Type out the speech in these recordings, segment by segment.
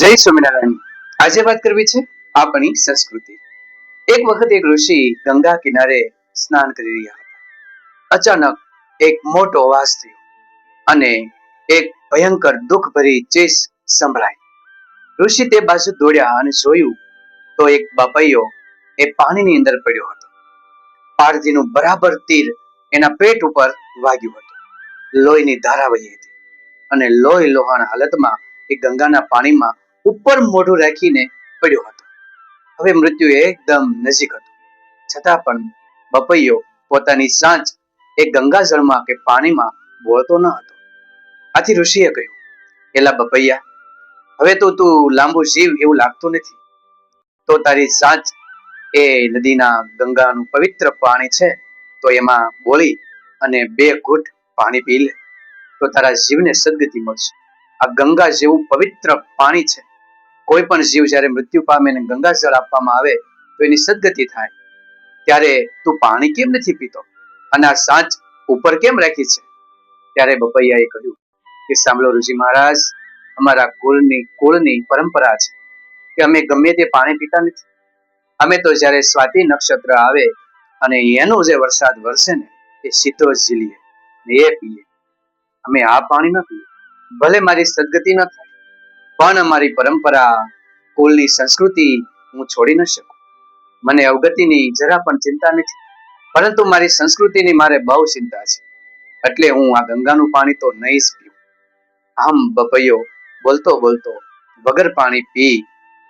જય સ્વામિનારાયણ. આજે વાત કરવી છે આપણી સંસ્કૃતિ. એક વખત એક ઋષિ ગંગા કિનારે સ્નાન કરી રહ્યા હતા. અચાનક એક મોટો અવાજ થયો અને એક ભયંકર દુઃખભરી ચીસ સંભળાઈ. ઋષિ તે બાજુ દોડ્યા અને જોયું તો એક બાપૈયો એ પાણીની અંદર પડ્યો હતો. પારધીનું બરાબર તીર એના પેટ ઉપર વાગ્યું હતું. લોહીની ધારા વહી હતી અને લોહી લોહાણ હાલતમાં એ ગંગાના પાણીમાં ઉપર મોઢું રાખીને પડ્યો હતો. હવે મૃત્યુ એકદમ નજીક હતું. છતાં પણ બપૈયો પોતાની સાંજ એ ગંગાજળમાં કે પાણીમાં બોળતો ન હતો. આથી ઋષિએ કહ્યું, એલા બપૈયા, હવે તો તું લાંબુ જીવ એવું લાગતું નથી. તો તારી સાંજ એ નદીના ગંગાનું પવિત્ર પાણી છે, તો એમાં બોળી અને બે ઘૂંટ પાણી પી લે. તો તારા જીવને સદગતિ મળશે. આ ગંગા જેવું પવિત્ર પાણી છે. કોઈ પણ જીવ જ્યારે મૃત્યુ પામે અને ગંગા જળ આપવામાં આવે, તો એની સદગતિ થાય. ત્યારે તું પાણી કેમ નથી પીતો? અને આ સાંજ ઉપર કેમ રાખી છે? ત્યારે બપૈયાએ કહ્યું કે, સાંભળો ઋષિ મહારાજ, અમારા કુળની કુળની પરંપરા છે કે અમે ગમે તે પાણી પીતા નથી. અમે તો જ્યારે સ્વાતિ નક્ષત્ર આવે અને એનો જે વરસાદ વરસે ને, એ સીધો ઝીલીએ એ પીએ. અમે આ પાણી ન પીએ. ભલે મારી સદગતિ ન થાય પણ અમારી પરંપરા કુલની સંસ્કૃતિ હું છોડી ન શકું. મને અવગતિની જરા પણ ચિંતા નથી, પરંતુ મારી સંસ્કૃતિની મારે બહુ ચિંતા છે. એટલે હું આ ગંગાનું પાણી તો નહીં જ પીવું આમ બપૈયો બોલતો બોલતો વગર પાણી પી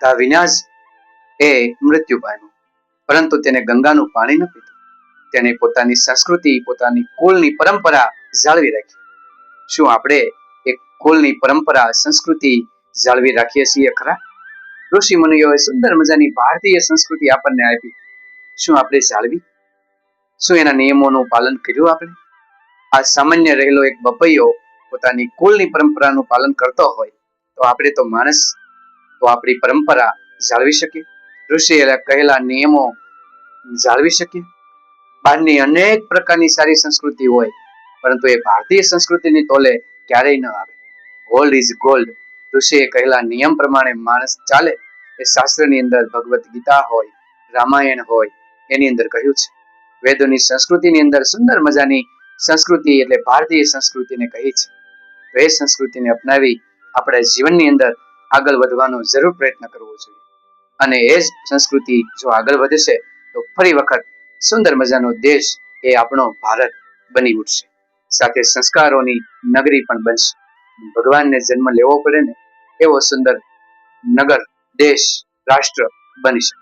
તા વિનાશ એ મૃત્યુ પામ્યું. પરંતુ તેને ગંગાનું પાણી ન પીધું. તેને પોતાની સંસ્કૃતિ, પોતાની કુલની પરંપરા જાળવી રાખી. શું આપણે એક કુલની પરંપરા, સંસ્કૃતિ જાળવી રાખીએ છીએ ખરા? ઋષિ મુનિઓએ સુંદર મજાની ભારતીય સંસ્કૃતિ આપણને આપી. શું આપણે જાળવી? શું એના નિયમોનું પાલન કર્યું આપણે? આ સામાન્ય રહેલો એક બપૈયો પોતાની કુલની પરંપરાનું પાલન કરતો હોય, તો આપણે તો માણસ, તો આપણી પરંપરા જાળવી શકીએ. ઋષિએ કહેલા નિયમો જાળવી શકીએ. બહારની અનેક પ્રકારની સારી સંસ્કૃતિ હોય, પરંતુ એ ભારતીય સંસ્કૃતિની તોલે ક્યારેય ન આવે. ગોલ્ડ ઇઝ ગોલ્ડ ઋષિએ કહેલા, નિયમ પ્રમાણે માણસ ચાલે એ શાસ્ત્રની અંદર ભગવદ્ ગીતા હોય, રામાયણ હોય, એની અંદર કહ્યું છે. વેદોની સંસ્કૃતિની અંદર સુંદર મજાની સંસ્કૃતિ એટલે ભારતીય સંસ્કૃતિને કહી છે. એ સંસ્કૃતિને અપનાવી આપણે જીવનની અંદર આગળ વધવાનો જરૂર પ્રયત્ન કરવો જોઈએ. અને એ જ સંસ્કૃતિ જો આગળ વધશે, તો ફરી વખત સુંદર મજાનો દેશ એ આપણો ભારત બની ઉઠશે. સાથે સંસ્કારોની નગરી પણ બનશે. ભગવાનને જન્મ લેવો પડે ને એવો સુંદર નગર દેશ રાષ્ટ્ર બની શકે.